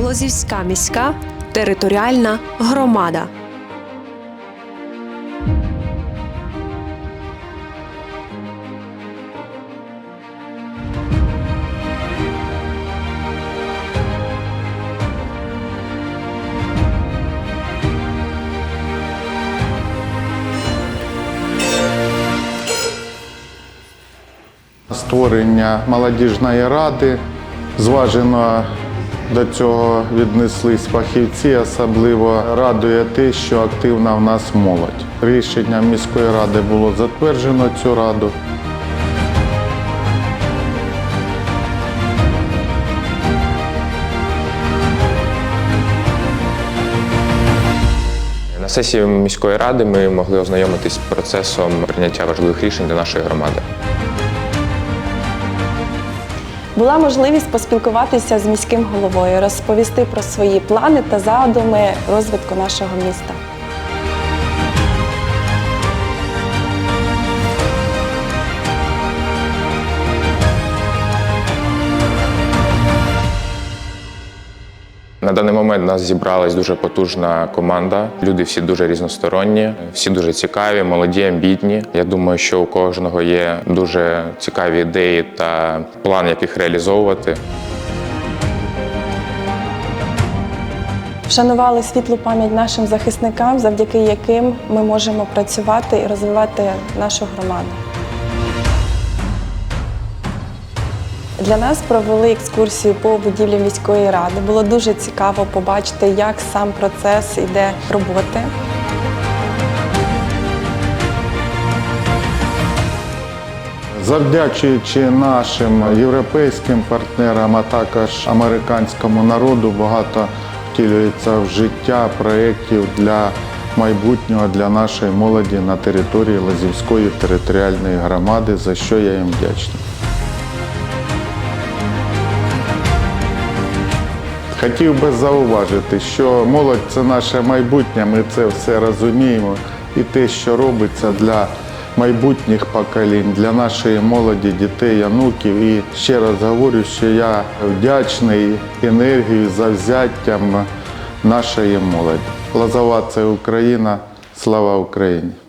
Лозівська міська територіальна громада. Створення молодіжної ради зважено до цього віднеслись фахівці. Особливо радує те, що активна в нас молодь. Рішенням міської ради було затверджено цю раду. На сесії міської ради ми могли ознайомитись з процесом прийняття важливих рішень для нашої громади. Була можливість поспілкуватися з міським головою, розповісти про свої плани та задуми розвитку нашого міста. На даний момент у нас зібралась дуже потужна команда. Люди всі дуже різносторонні, всі дуже цікаві, молоді, амбітні. Я думаю, що у кожного є дуже цікаві ідеї та план, як їх реалізовувати. Вшанували світлу пам'ять нашим захисникам, завдяки яким ми можемо працювати і розвивати нашу громаду. Для нас провели екскурсію по будівлі міської ради. Було дуже цікаво побачити, як сам процес іде роботи. Завдячуючи нашим європейським партнерам, а також американському народу, багато втілюється в життя проєктів для майбутнього для нашої молоді на території Лазівської територіальної громади, за що я їм вдячний. Хотів би зауважити, що молодь це наше майбутнє, ми це все розуміємо. І те, що робиться для майбутніх поколінь, для нашої молоді, дітей, онуків. І ще раз говорю, що я вдячний енергією, завзяттям нашої молоді. Лозова це Україна, слава Україні!